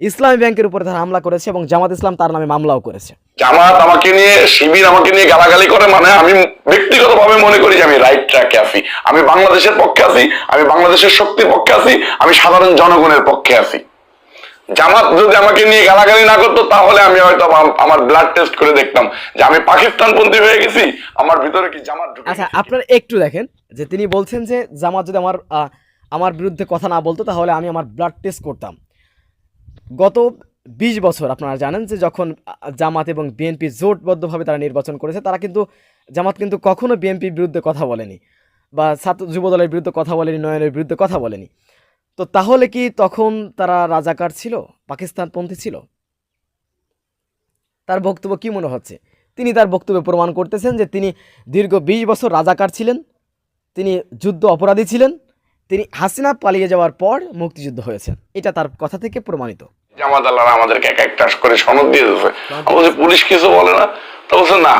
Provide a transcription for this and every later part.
ইসলামী ব্যাংকের উপরে তারা হামলা করেছে এবং জামাত ইসলাম তার নামে মামলাও করেছে। জামাত আমাকে নিয়ে শিবির আমাকে নিয়ে গালাগালি করে মানে আমি ব্যক্তিগতভাবে মনে করি যে আমি রাইট ট্র্যাকে আছি। আমি বাংলাদেশের পক্ষে আছি আমি বাংলাদেশের শক্তির পক্ষে আছি আমি সাধারণ জনগণের পক্ষে আছি। জামাত যদি আমাকে নিয়ে গালাগালি না করতো তাহলে আমি হয়তো আমার ব্লাড টেস্ট করে দেখতাম যে আমি পাকিস্তানপন্থী হয়ে গেছি আমার ভিতরে কি জামাত আচ্ছা? আপনারা একটু দেখেন যে তিনি বলছেন যে জামাত যদি আমার আমার বিরুদ্ধে কথা না বলতো তাহলে আমি আমার ব্লাড টেস্ট করতাম। গত বিশ বছর আপনারা জানেন যে যখন জামাত এবং বিএনপি জোটবদ্ধভাবে তারা নির্বাচন করেছে, তারা কিন্তু, জামাত কিন্তু কখনো বিএনপির বিরুদ্ধে কথা বলেনি বা ছাত্র, যুব দলের বিরুদ্ধে কথা বলেনি, নয়নের বিরুদ্ধে কথা বলেনি। তো তাহলে কি তখন তারা রাজাকার ছিল? পাকিস্তানপন্থী ছিল? তার বক্তব্য কি মনে হচ্ছে? তিনি তার বক্তব্যে প্রমাণ করতেছেন যে তিনি দীর্ঘ বিশ বছর রাজাকার ছিলেন, তিনি যুদ্ধ অপরাধী ছিলেন তিনি হাসিনা পালিয়ে যাওয়ার পর মুক্তিযুদ্ধ হয়েছেন। এটা তার কথা থেকে প্রমাণিত। জামাত আমাদেরকে এক একটা করে সনদ দিয়ে দিয়েছে। আমি পুলিশ কিছু বলে না? তো বলছে না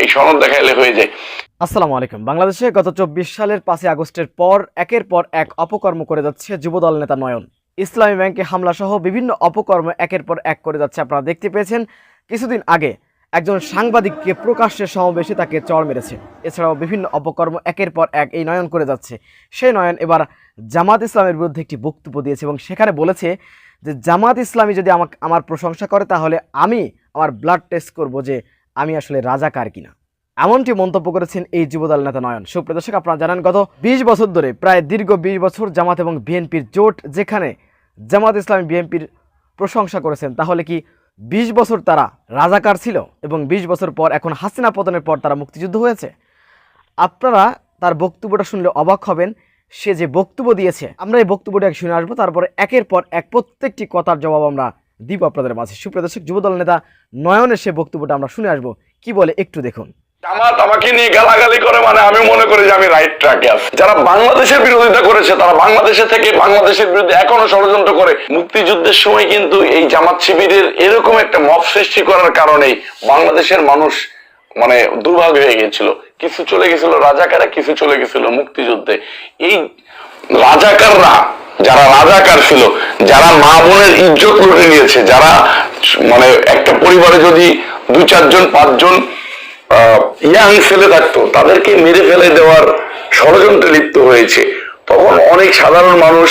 এই সনদ দেখাইলে হয়ে যায়। আসসালামু আলাইকুম। বাংলাদেশে গত চব্বিশ সালের পাঁচই আগস্টের পর একের পর এক অপকর্ম করে যাচ্ছে যুবদল নেতা নয়ন। ইসলামী ব্যাংকে হামলা সহ বিভিন্ন অপকর্ম একের পর এক করে যাচ্ছে। আপনারা দেখতে পেয়েছেন কিছুদিন আগে একজন সাংবাদিককে প্রকাশ্যে সমাবেশে তাকে চড় মেরেছে। এছাড়াও বিভিন্ন অপকর্ম একের পর এক এই নয়ন করে যাচ্ছে। সেই নয়ন এবার জামাত ইসলামের বিরুদ্ধে একটি বক্তব্য দিয়েছে এবং সেখানে বলেছে যে, জামাত ইসলামী যদি আমাকে আমার প্রশংসা করে, তাহলে আমি আমার ব্লাড টেস্ট করব যে আমি আসলে রাজা রাজাকার কিনা। এমনটি মন্তব্য করেছেন এই যুবদল নেতা নয়ন। সুপ্রদর্শক আপনারা জানেন গত বিশ বছর ধরে, প্রায় দীর্ঘ বিশ বছর জামাত এবং বিএনপির জোট যেখানে জামাত ইসলামী বিএনপির প্রশংসা করেছেন, তাহলে কি বিশ বছর তারা রাজাকার ছিল এবং বিশ বছর পর এখন হাসিনা পতনের পর তারা মুক্তিযুদ্ধ হয়েছে। আপনারা তার বক্তব্যটা শুনলে অবাক হবেন। সে যে বক্তব্য দিয়েছে, আমরা এই বক্তব্যটা এক শুনে আসব, তারপরে একের পর এক প্রত্যেকটি কথার জবাব আমরা দিব আপনাদের মাঝে। সুপ্রদর্শক যুবদল নেতা নয়নের সে বক্তব্যটা আমরা শুনে আসব। কি বলে একটু দেখুন। আমাকে নিয়ে গালাগালি করে মানে আমি মনে করি যে আমি রাইট ট্র্যাকে আছি। যারা বাংলাদেশের বিরোধিতা করেছে, তারা বাংলাদেশে থেকে বাংলাদেশের বিরুদ্ধে এখনও ষড়যন্ত্র করে। মুক্তিযুদ্ধের সময় কিন্তু এই জামাত শিবিরের এরকম একটা সৃষ্টি করার বাংলাদেশের মানুষ মানে দুর্ভাগ্য হয়ে গিয়েছিল। কিছু চলে গেছিল রাজাকারা কিছু চলে গেছিল মুক্তিযুদ্ধে। এই রাজাকাররা, যারা রাজাকার ছিল, যারা মা বোনের ইজ্জত লুটে নিয়েছে, যারা মানে একটা পরিবারে যদি দুই চারজন পাঁচজন ইয়াং ছেলে থাকতো, তাদেরকে মেরে ফেলে দেওয়ার ষড়যন্ত্রে লিপ্ত হয়েছে। তখন অনেক সাধারণ মানুষ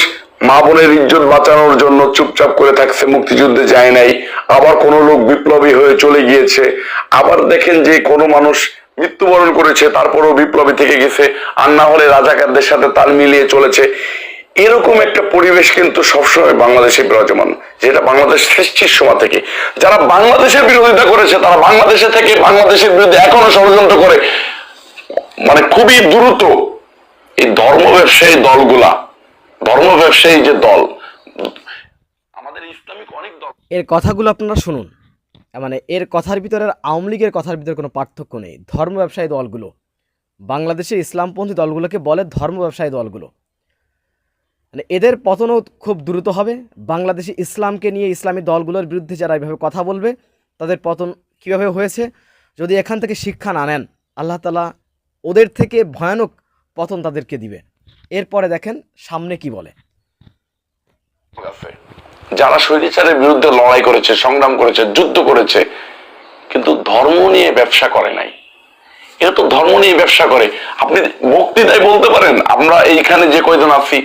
মা বোনের ইজ্জত বাঁচানোর জন্য চুপচাপ করে থাকছে, মুক্তিযুদ্ধে যায় নাই। আবার কোনো লোক বিপ্লবী হয়ে চলে গিয়েছে। আবার দেখেন যে কোনো মানুষ মৃত্যুবরণ করেছে, তারপরেও বিপ্লবী থেকে গেছে। আর না হলে রাজাকারদের সাথে তাল মিলিয়ে চলেছে। এরকম একটা পরিবেশ কিন্তু সবসময় বাংলাদেশে বিরাজমান, যেটা বাংলাদেশ সৃষ্টির সময় থেকে। যারা বাংলাদেশের বিরোধিতা করেছে, তারা বাংলাদেশে থেকে বাংলাদেশের বিরুদ্ধে এখনও ষড়যন্ত্র করে। মানে খুবই দ্রুত এই ধর্ম ব্যবসায়ী দলগুলা ধর্ম ব্যবসায়ী যে দল, আমাদের ইসলামিক অনেক দল। এর কথাগুলো আপনারা শুনুন। মানে এর কথার ভিতরে আওয়ামী লীগের কথার ভিতরে কোনো পার্থক্য নেই। ধর্ম ব্যবসায়ী দলগুলো, বাংলাদেশের ইসলামপন্থী দলগুলোকে বলে ধর্ম ব্যবসায়ী দলগুলো। মানে এদের পতনও খুব দ্রুত হবে। বাংলাদেশি ইসলামকে নিয়ে ইসলামী দলগুলোর বিরুদ্ধে যারা এভাবে কথা বলবে, তাদের পতন কীভাবে হয়েছে, যদি এখান থেকে শিক্ষা না নেন, আল্লাহ তালা ওদের থেকে ভয়ানক পতন তাদেরকে দিবে। এরপরে দেখেন সামনে কি বলে। যারা স্বৈরাচারের বিরুদ্ধে লড়াই করেছে, সংগ্রাম করেছে, যুদ্ধ করেছে, কিন্তু ধর্ম নিয়ে ব্যবসা করে নাই। এরা তো ধর্ম নিয়ে ব্যবসা করে। আপনি বক্তৃতায় বলতে পারেন আমরা এইখানে যে কয়জন আছি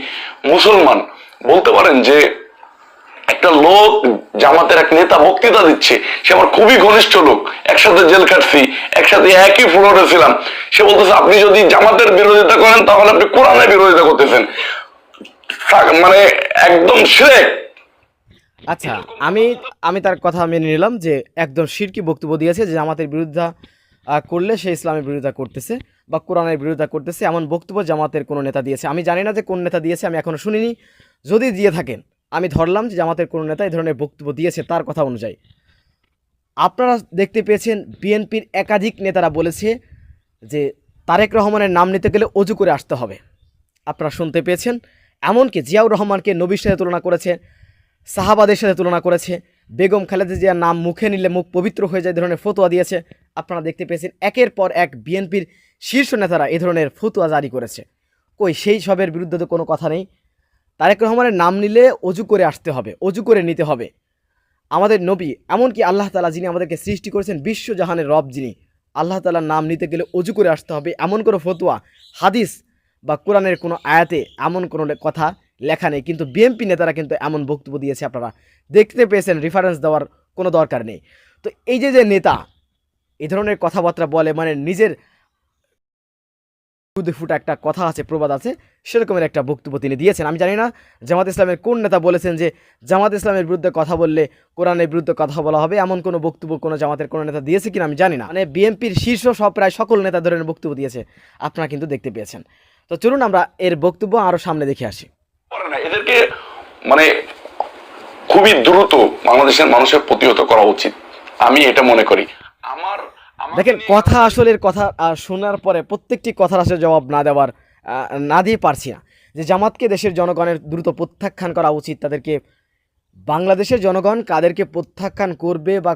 মুসলমান বলতে পারেন যে একটা লোক জামাতের এক নেতা বক্তৃতা দিচ্ছে সে আমার খুবই ঘনিষ্ঠ লোক একসাথে জেল কাটছি একসাথে একই ফ্লোরে ছিলাম। সে বলতেছে আপনি যদি জামাতের বিরোধিতা করেন তাহলে আপনি কোরআনের বিরোধিতা করতেছেন। মানে একদম শ্রেক আচ্ছা আমি আমি তার কথা মেনে নিলাম যে একদম শিরকি বক্তব্য দিয়েছে যে জামাতের বিরোধিতা আহ, করলে সে ইসলামের বিরোধিতা করতেছে বা কোরআনের বিরোধিতা করতেছে, এমন বক্তব্য জামাতের কোনো নেতা দিয়েছে। আমি জানি না যে কোন নেতা দিয়েছে, আমি এখনও শুনিনি। যদি দিয়ে থাকেন, আমি ধরলাম যে জামাতের কোনো নেতা এই ধরনের বক্তব্য দিয়েছে তার কথা অনুযায়ী। আপনারা দেখতে পেয়েছেন, বিএনপির একাধিক নেতারা বলেছে যে তারেক রহমানের নাম নিতে গেলে অজু করে আসতে হবে। আপনারা শুনতে পেয়েছেন, এমনকি জিয়াউর রহমানকে নবীর সাথে তুলনা করেছে সাহাবাদের সাথে তুলনা করেছে। বেগম খালেদা জিয়ার নাম মুখে নিলে মুখ পবিত্র হয়ে যায় ধরনের ফতোয়া দিয়েছে। আপনারা দেখতে পেয়েছেন, একের পর এক বিএনপির শীর্ষ নেতারা এ ধরনের ফতোয়া জারি করেছে। কই, সেই সবের বিরুদ্ধে তো কোনো কথা নেই। তারেক রহমানের নাম নিলে অজু করে আসতে হবে, অজু করে নিতে হবে। আমাদের নবী, এমনকি আল্লাহ তালা যিনি আমাদেরকে সৃষ্টি করেছেন বিশ্বজাহানের রব যিনি, আল্লাহ তালার নাম নিতে গেলে অজু করে আসতে হবে। এমন কোনো ফতুয়া, হাদিস বা কোরআনের কোনো আয়াতে এমন কোনো কথা লেখা নেই। কিন্তু বিএনপি নেতারা কিন্তু এমন বক্তব্য দিয়েছে, আপনারা দেখতে পেয়েছেন রেফারেন্স দেওয়ার কোনো দরকার নেই। তো এই যে যে নেতা, এই ধরনের কথাবার্তা বলে মানে নিজের ফুটা একটা কথা আছে, প্রবাদ আছে, সেরকমের একটা বক্তব্য তিনি দিয়েছেন। আমি জানি না জামাত ইসলামের কোন নেতা বলেছেন যে, জামাত ইসলামের বিরুদ্ধে কথা বললে কোরআনের বিরুদ্ধে কথা বলা হবে, এমন কোনো বক্তব্য কোনো জামাতের কোনো নেতা দিয়েছে কিনা আমি জানি না। মানে বিএনপির শীর্ষ সব প্রায় সকল নেতা ধরনের বক্তব্য দিয়েছে, আপনারা কিন্তু দেখতে পেয়েছেন। তো চলুন আমরা এর বক্তব্য আরও সামনে দেখে আসি। না। এদেরকে মানে খুবই দ্রুত বাংলাদেশের মানুষের প্রতিহত করা উচিত। আমি এটা মনে করি। আমার দেখেন কথা আসলের কথা শোনার পরে প্রত্যেকটি কথার আসলে জবাব না দেওয়ার না দিয়ে পারছি না। যে জামাতকে দেশের জনগণের দ্রুত প্রত্যাখ্যান করা উচিত তাদেরকে বাংলাদেশের জনগণ কাদেরকে প্রত্যাখ্যান করবে বা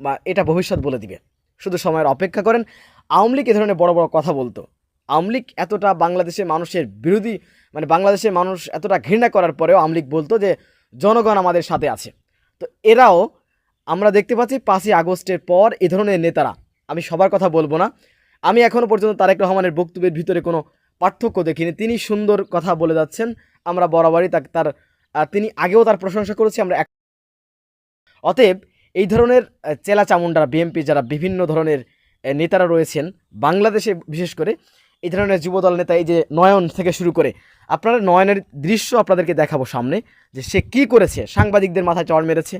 বা এটা ভবিষ্যৎ বলে দিবে। শুধু সময়ের অপেক্ষা করেন। আওয়ামী লীগ এ ধরনের বড় বড় কথা বলতো। আওয়ামী লীগ এতটা বাংলাদেশের মানুষের বিরোধী মানে বাংলাদেশের মানুষ এতটা ঘৃণা করার পরেও আওয়ামী লীগ বলতো যে, জনগণ আমাদের সাথে আছে। তো এরাও আমরা দেখতে পাচ্ছি পাঁচই আগস্টের পর এ ধরনের নেতারা। আমি সবার কথা বলব না। আমি এখনও পর্যন্ত তারেক রহমানের বক্তব্যের ভিতরে কোনো পার্থক্য দেখিনি। তিনি সুন্দর কথা বলে যাচ্ছেন। আমরা বরাবরই তাকে, তার তিনি আগেও তার প্রশংসা করেছি। আমরা এক- অতএব এই ধরনের চেলা চামুন্ডারা, বিএমপি যারা বিভিন্ন ধরনের নেতারা রয়েছেন, বাংলাদেশে বিশেষ করে এই ধরনের যুবদল নেতা এই যে নয়ন থেকে শুরু করে, আপনারা নয়নের দৃশ্য আপনাদেরকে দেখাবো সামনে, যে সে কি করেছে, সাংবাদিকদের মাথায় চড় মেরেছে,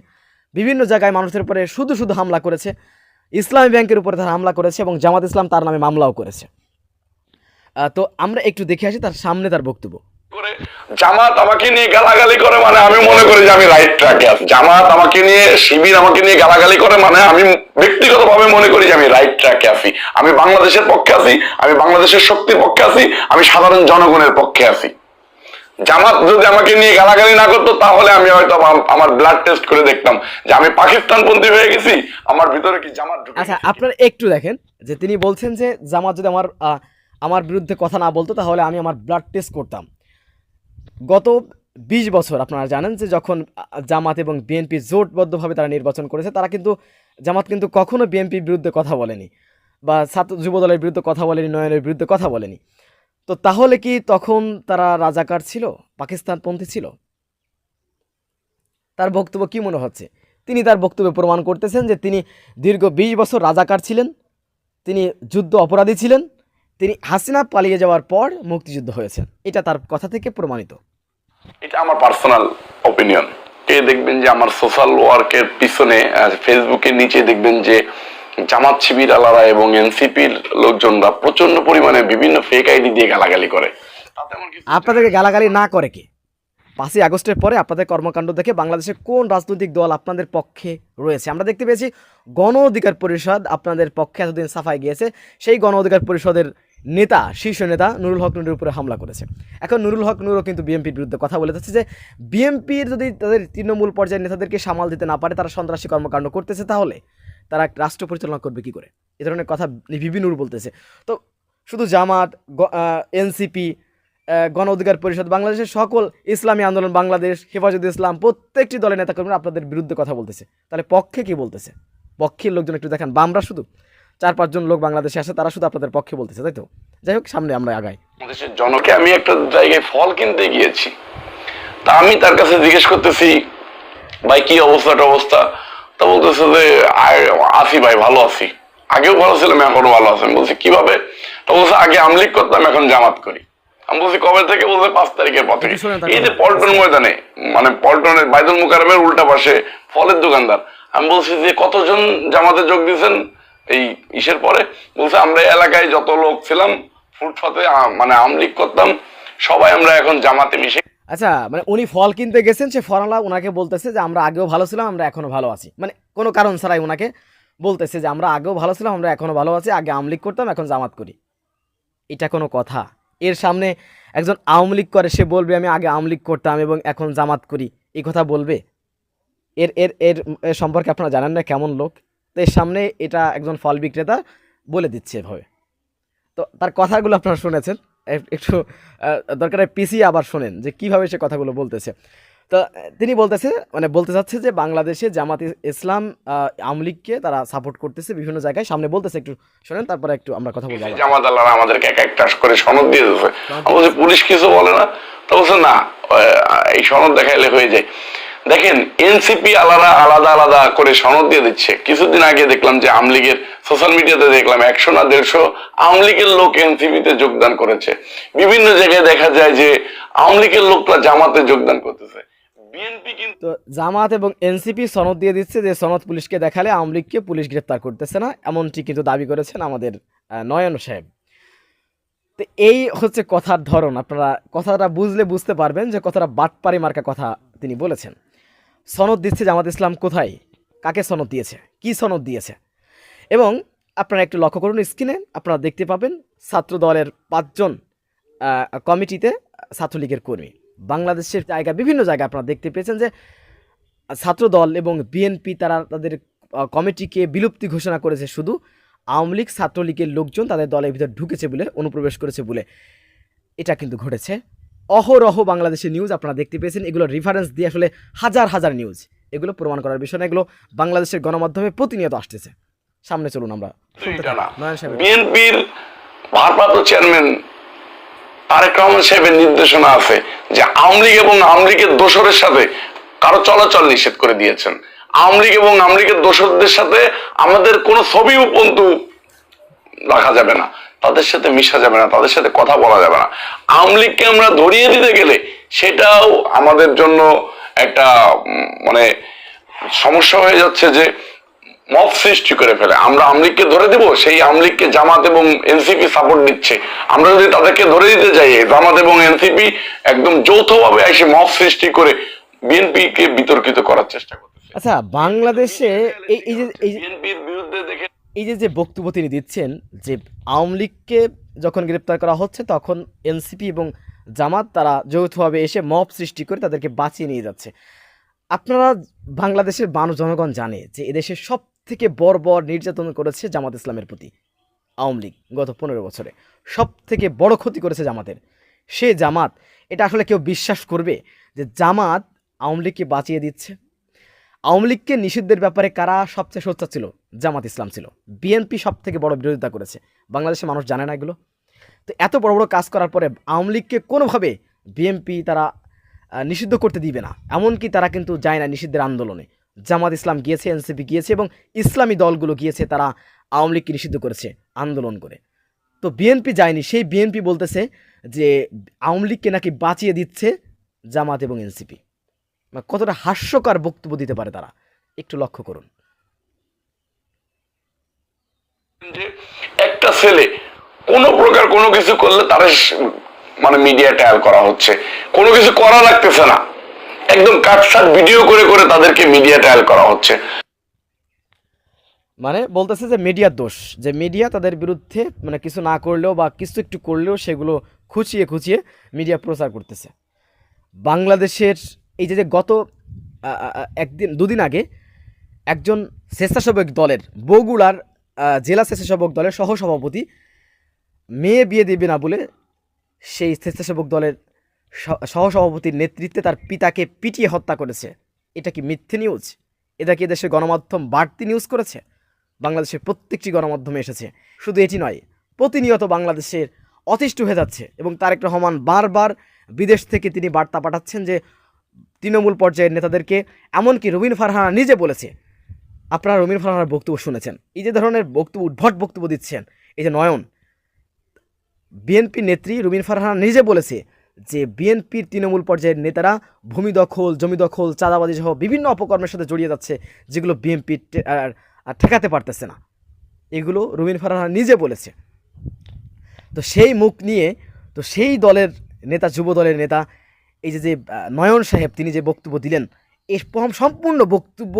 বিভিন্ন জায়গায় মানুষের উপরে শুধু শুধু হামলা করেছে, ইসলামী ব্যাংকের উপরে তারা হামলা করেছে এবং জামাত ইসলাম তার নামে মামলাও করেছে। তো আমরা একটু দেখে আসি তার সামনে তার বক্তব্য। করে জামাত আমাকে নিয়ে গালাগালি করে মানে আমি মনে করি যে আমি রাইট ট্র্যাকে আছি। জামাত আমাকে নিয়ে শিবির আমাকে নিয়ে গালাগালি করে মানে আমি ব্যক্তিগতভাবে মনে করি যে আমি রাইট ট্র্যাকে আছি। আমি বাংলাদেশের পক্ষে আছি আমি বাংলাদেশের শক্তির পক্ষে আছি আমি সাধারণ জনগণের পক্ষে আছি। জামাত যদি আমাকে নিয়ে গালাগালি না করতো তাহলে আমি হয়তো আমার- ব্লাড টেস্ট করে দেখতাম যে আমি পাকিস্তানপন্থী হয়ে গেছি আমার ভিতরে কি জামাত আচ্ছা? আপনারা একটু দেখেন যে তিনি বলছেন যে জামাত যদি আমার আমার বিরুদ্ধে কথা না বলতো তাহলে আমি আমার ব্লাড টেস্ট করতাম। গত বিশ বছর আপনারা জানেন যে যখন জামাত এবং বিএনপি জোটবদ্ধভাবে তারা নির্বাচন করেছে, তারা কিন্তু, জামাত কিন্তু কখনো বিএনপির বিরুদ্ধে কথা বলেনি বা ছাত্র যুবদলের বিরুদ্ধে কথা বলেনি, নয়নের বিরুদ্ধে কথা বলেনি। তো তাহলে কি তখন তারা রাজাকার ছিল, পাকিস্তানপন্থী ছিল? তার বক্তব্য কি মনে হচ্ছে? তিনি তার বক্তব্যে প্রমাণ করতেছেন যে তিনি দীর্ঘ বিশ বছর রাজাকার ছিলেন, তিনি যুদ্ধ অপরাধী ছিলেন তিনি হাসিনা পালিয়ে যাওয়ার পর মুক্তিযুদ্ধ হয়েছেন। এটা তার কথা থেকে প্রমাণিত। এটা আমার পার্সোনাল অপিনিয়ন কে দেখবেন যে আমার সোশ্যাল ওয়ার্কের পিছনে ফেসবুকের নিচে দেখবেন যে জামাত শিবির আলারা এবং এনসিপির লোকজনরা প্রচণ্ড পরিমাণে বিভিন্ন ফেক আইডি দিয়ে গালাগালি করে। আপনাদেরকে গালাগালি না করে কে? পাঁচই আগস্টের পরে আপনাদের কর্মকাণ্ড দেখে বাংলাদেশের কোন রাজনৈতিক দল আপনাদের পক্ষে রয়েছে? আমরা দেখতে পেয়েছি গণ অধিকার পরিষদ আপনাদের পক্ষে এতদিন সাফাই গিয়েছে। সেই গণ অধিকার পরিষদের নেতা, শীর্ষ নেতা নুরুল হক নুরের উপরে হামলা করেছে। এখন নুরুল হক নুরও কিন্তু বিএনপির বিরুদ্ধে কথা বলে যাচ্ছে যে, বিএনপির যদি তাদের তৃণমূল পর্যায়ের নেতাদেরকে সামাল দিতে না পারে, তারা সন্ত্রাসী কর্মকাণ্ড করতেছে, তাহলে তারা রাষ্ট্র পরিচালনা করবে কি করে? এ ধরনের কথা বিবিনুর বলতেছে। তো শুধু জামাত এনসিপি গণ অধিকার পরিষদ, বাংলাদেশের সকল ইসলামী আন্দোলন, বাংলাদেশ, হেফাজত ইসলাম, প্রত্যেকটি দলের নেতাকর্মীরা আপনাদের বিরুদ্ধে কথা বলতেছে। তাহলে পক্ষে কি বলতেছে? পক্ষের লোকজন একটু দেখেন। বামরা শুধু? চার পাঁচজন লোক বাংলাদেশে আসে তারা শুধু আপনাদের পক্ষে বলতেছে তাই তো? যাই হোক সামনে আমরা আগাই। দেশের জনকে আমি একটা জায়গায় ফল কিনতে গিয়েছি। তা আমি তার কাছে জিজ্ঞেস করতেছি ভাই কি অবস্থাটা অবস্থা? তা বলতেছে যে আছি ভাই ভালো আছি। আগেও ভালো ছিলাম এখনও ভালো আছি। আমি বলছি কীভাবে? তা বলছে আগে আমলিক করতাম এখন জামাত করি। আমি বলছি কবে থেকে? বলছে পাঁচ তারিখের পর থেকে। এই যে পল্টন ময়দানে মানে পল্টনের বাইদুল মুকারমের উল্টা পাশে ফলের দোকানদার আমি বলছি যে কতজন জামাতে যোগ দিয়েছেন? এই ইসের পরে বলছে, আমরা এলাকায় যত লোক ছিলাম, ফুটপাতে মানে আমলিক করতাম, সবাই আমরা এখন জামাতে মিশে আচ্ছা মানে উনি ফল কিনতে গেছেন, সে ফলওয়ালা ওনাকে বলতেছে যে, আমরা আগেও ভালো ছিলাম, আমরা এখনও ভালো আছি। মানে কোনো কারণ ছাড়াই ওনাকে বলতেছে যে, আমরা আগেও ভালো ছিলাম, আমরা এখনও ভালো আছি, আগে আমলিক করতাম, এখন জামাত করি। এটা কোনো কথা। এর সামনে একজন আওয়ামী লীগ করে, সে বলবে, আমি আগে আওয়ামী লীগ করতাম এবং এখন জামাত করি। এই কথা বলবে? এর এর এর সম্পর্কে আপনারা জানেন না কেমন লোক? তো এর সামনে এটা একজন ফল বিক্রেতা বলে দিচ্ছে এভাবে। তো তার কথাগুলো আপনারা শুনেছেন। একটু দরকার পিছিয়ে আবার শোনেন যে কীভাবে সে কথাগুলো বলতেছে। তো তিনি বলতেছে মানে বলতে চাচ্ছে যে বাংলাদেশে জামাত ইসলাম আওয়ামী লীগকে তারা সাপোর্ট করতেছে বিভিন্ন জায়গায়। সামনে বলতেছে একটু শোনেন তারপরে একটু আমরা কথা বলব জামাত আল্লাহরা আমাদেরকে এক একটা করে সনদ দিয়ে আমি পুলিশ কিছু বলে না। তো বলছে না এই সনদ দেখাইলে হয়ে যায়। দেখেন এনসিপি আলাদা আলাদা আলাদা করে সনদ দিয়ে দিচ্ছে। কিছুদিন আগে দেখলাম যে আওয়ামী লীগের সোশ্যাল মিডিয়াতে দেখলাম একশো না দেড়শো আওয়ামী লীগের লোক এনসিপিতে যোগদান করেছে। বিভিন্ন জায়গায় দেখা যায় যে আওয়ামী লীগের লোকরা জামাতে যোগদান করতেছে। জামাত এবং এনসিপি সনদ দিয়ে দিচ্ছে যে সনদ পুলিশকে দেখালে আওয়ামী লীগকে পুলিশ গ্রেপ্তার করতেছে না, এমনটি কিন্তু দাবি করেছেন আমাদের নয়ন সাহেব। তো এই হচ্ছে কথার ধরন। আপনারা কথাটা বুঝলে বুঝতে পারবেন যে কথাটা বাটপারি মার্কা কথা তিনি বলেছেন। সনদ দিচ্ছে জামাত ইসলাম কোথায়? কাকে সনদ দিয়েছে? কি সনদ দিয়েছে? এবং আপনারা একটু লক্ষ্য করুন স্ক্রিনে, আপনারা দেখতে পাবেন ছাত্র দলের পাঁচজন কমিটিতে ছাত্রলীগের কর্মী। বাংলাদেশের জায়গা, বিভিন্ন জায়গায় আপনারা দেখতে পেয়েছেন যে ছাত্রদল এবং বিএনপি তারা তাদের কমিটিকে বিলুপ্তি ঘোষণা করেছে শুধু আওয়ামী লীগ ছাত্রলীগের লোকজন তাদের দলের ভিতর ঢুকেছে বলে, অনুপ্রবেশ করেছে বলে। এটা কিন্তু ঘটেছে। অহরহ বাংলাদেশের নিউজ আপনারা দেখতে পেয়েছেন। এগুলো রেফারেন্স দিয়ে আসলে হাজার হাজার নিউজ এগুলো প্রমাণ করার বিষয় না এগুলো বাংলাদেশের গণমাধ্যমে প্রতিনিয়ত আসতেছে। সামনে চলুন আমরা। বিএনপির ভারপ্রাপ্ত চেয়ারম্যান তারেক রহমান সাহেবের নির্দেশনা আছে যে আওয়ামী লীগ এবং আওয়ামী লীগের দোসরের সাথে কারও চলাচল নিষেধ করে দিয়েছেন। আওয়ামী লীগ এবং আওয়ামী লীগের দোসরদের সাথে আমাদের কোনো ছবি পন্তু রাখা যাবে না। তাদের সাথে মিশা যাবে না তাদের সাথে কথা বলা যাবে না। আওয়ামী লীগকে আমরা ধরিয়ে দিতে গেলে সেটাও আমাদের জন্য একটা মানে সমস্যা হয়ে যাচ্ছে যে মত সৃষ্টি করে ফেলে। আমরা আমলিগকে ধরে দিব সেই আমলিগকে জামাত এবং এনসিপি সাপোর্ট দিচ্ছে। আমরা যদি তাদেরকে ধরে দিতে যাই জামাত এবং এনসিপি একদম যৌথভাবে এসে মত সৃষ্টি করে বিএনপি কে বিতর্কিত করার চেষ্টা করতেছে। আচ্ছা বাংলাদেশে এই যে- বিএনপির বিরুদ্ধে দেখে এই যে যে বক্তব্য তিনি দিচ্ছেন যে আওয়ামী লীগকে যখন গ্রেপ্তার করা হচ্ছে, তখন এনসিপি এবং জামাত তারা যৌথভাবে এসে মব সৃষ্টি করে তাদেরকে বাঁচিয়ে নিয়ে যাচ্ছে। আপনারা বাংলাদেশের মানুষ জনগণ জানে যে এদেশে সব থেকে বর্বর নির্যাতন করেছে জামাত ইসলামের প্রতি আওয়ামী লীগ গত পনেরো বছরে। সব থেকে বড় ক্ষতি করেছে জামাতের। সে জামাত, এটা আসলে কেউ বিশ্বাস করবে যে জামাত আওয়ামী লীগকে বাঁচিয়ে দিচ্ছে? আওয়ামী লীগকে নিষিদ্ধের ব্যাপারে কারা সবচেয়ে সোচ্চার ছিল? জামাত ইসলাম ছিল। বিএনপি সব থেকে বড় বিরোধিতা করেছে। বাংলাদেশের মানুষ জানে না এগুলো। তো এত বড় বড় কাজ করার পরে আওয়ামী লীগকে কোনোভাবে বিএনপি তারা নিষিদ্ধ করতে দিবে না। এমনকি তারা কিন্তু যায় না নিষিদ্ধের আন্দোলনে। জামাত ইসলাম গিয়েছে এনসিপি গিয়েছে এবং ইসলামী দলগুলো গিয়েছে তারা আওয়ামী লীগকে নিষিদ্ধ করেছে আন্দোলন করে। তো বিএনপি যায়নি। সেই বিএনপি বলতেছে যে আওয়ামী লীগকে নাকি বাঁচিয়ে দিচ্ছে জামাত এবং এনসিপি কতটা হাস্যকর বক্তব্য দিতে পারে তারা। একটু লক্ষ্য করুন যে একটা ছেলে কোনো প্রকার কোনো কিছু করলে তারা মানে মিডিয়া ট্রায়াল করা হচ্ছে। কোনো কিছু করা লাগতেছে না। একদম কাটসাট ভিডিও করে করে তাদেরকে মিডিয়া ট্রায়াল করা হচ্ছে। মানে বলতেছে যে মিডিয়ার দোষ। যে মিডিয়া তাদের বিরুদ্ধে মানে কিছু না করলেও বা কিছু একটু করলেও সেগুলো খুঁচিয়ে খুঁচিয়ে মিডিয়া প্রচার করতেছে। বাংলাদেশের এই যে গত একদিন, দুদিন আগে একজন স্বেচ্ছাসেবক দলের বগুড়ার জেলা স্বেচ্ছাসেবক দলের সহসভাপতি। মেয়ে বিয়ে দেবে না বলে সেই স্বেচ্ছাসেবক দলের সহসভাপতির নেতৃত্বে তার পিতাকে পিটিয়ে হত্যা করেছে। এটা কি মিথ্যে নিউজ এটা কি দেশের গণমাধ্যম বাড়তি নিউজ করেছে? বাংলাদেশের প্রত্যেকটি গণমাধ্যমে এসেছে। শুধু এটি নয়, প্রতিনিয়ত বাংলাদেশের অতিষ্ঠ হয়ে যাচ্ছে এবং তারেক রহমান বারবার বিদেশ থেকে তিনি বার্তা পাঠাচ্ছেন যে তৃণমূল পর্যায়ের নেতাদেরকে, এমনকি রবীন ফারহানা নিজে বলেছে আপনারা রবীন ফারহানার বক্তব্য শুনেছেন। এই যে ধরনের বক্তব্য, উদ্ভট বক্তব্য দিচ্ছেন, এই যে নয়ন। বিএনপি নেত্রী রুমিন ফারহানা নিজে বলেছে যে, বিএনপির তৃণমূল পর্যায়ের নেতারা ভূমি দখল, জমি দখল, চাঁদাবাজি সহ বিভিন্ন অপকর্মের সাথে জড়িয়ে যাচ্ছে, যেগুলো বিএনপি ঠেকাতে পারতেছে না। এগুলো রুমিন ফারহানা নিজে বলেছে। তো সেই মুখ নিয়ে, তো সেই দলের নেতা, যুব দলের নেতা, এই যে যে নয়ন সাহেব, তিনি যে বক্তব্য দিলেন এই সম্পূর্ণ বক্তব্য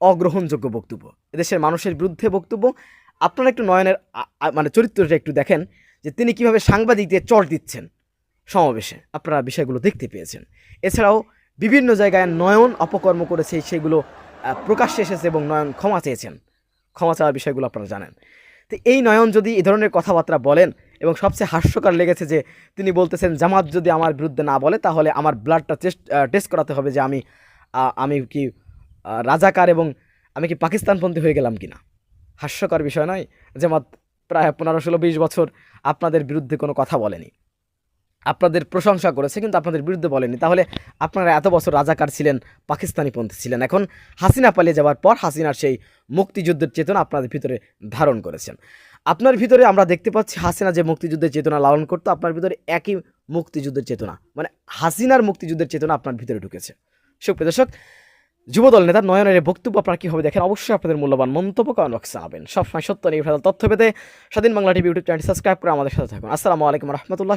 অগ্রহণযোগ্য বক্তব্য। এদেশের মানুষের বিরুদ্ধে বক্তব্য। আপনারা একটু নয়নের মানে চরিত্রটা একটু দেখেন যে তিনি কীভাবে সাংবাদিকদের চট দিচ্ছেন সমাবেশে। আপনারা বিষয়গুলো দেখতে পেয়েছেন। এছাড়াও বিভিন্ন জায়গায় নয়ন অপকর্ম করেছে, সেগুলো প্রকাশ্যে এসেছে এবং নয়ন ক্ষমা চেয়েছেন। ক্ষমা চাওয়ার বিষয়গুলো আপনারা জানেন। তো এই নয়ন যদি এই ধরনের কথাবার্তা বলেন এবং সবচেয়ে হাস্যকর লেগেছে যে তিনি বলতেছেন, জামাত যদি আমার বিরুদ্ধে না বলে, তাহলে আমার ব্লাডটা টেস্ট টেস্ট করাতে হবে যে আমি আমি কি রাজাকার এবং আমি কি পাকিস্তানপন্থী হয়ে গেলাম কিনা? হাস্যকর বিষয় নয় জামাত প্রায় পনেরো ষোলো বিশ বছর আপনাদের বিরুদ্ধে কোনো কথা বলেনি। আপনাদের প্রশংসা করেছে কিন্তু আপনাদের বিরুদ্ধে বলেনি। তাহলে আপনারা এত বছর রাজাকার ছিলেন, পাকিস্তানিপন্থী ছিলেন। এখন হাসিনা পালিয়ে যাওয়ার পর হাসিনার সেই মুক্তিযুদ্ধের চেতনা আপনাদের ভিতরে ধারণ করেছেন। আপনার ভিতরে আমরা দেখতে পাচ্ছি হাসিনা যে মুক্তিযুদ্ধের চেতনা লালন করতো, আপনার ভিতরে একই মুক্তিযুদ্ধের চেতনা। মানে হাসিনার মুক্তিযুদ্ধের চেতনা আপনার ভিতরে ঢুকেছে। সুপ্রিয় দর্শক যুবদল নেতা নয়নের বক্তব্য আপনারা কীভাবে দেখেন? অবশ্যই আপনাদের মূল্যবান মন্তব্য কমেন্ট বক্সে জানাবেন সবসময় সত্য নিয়ে তথ্য পেতে Swadhin Bangla TV YouTube channel subscribe করে আমাদের সাথে থাকুন। আসসালামু আলাইকুম রহমতুল্লাহ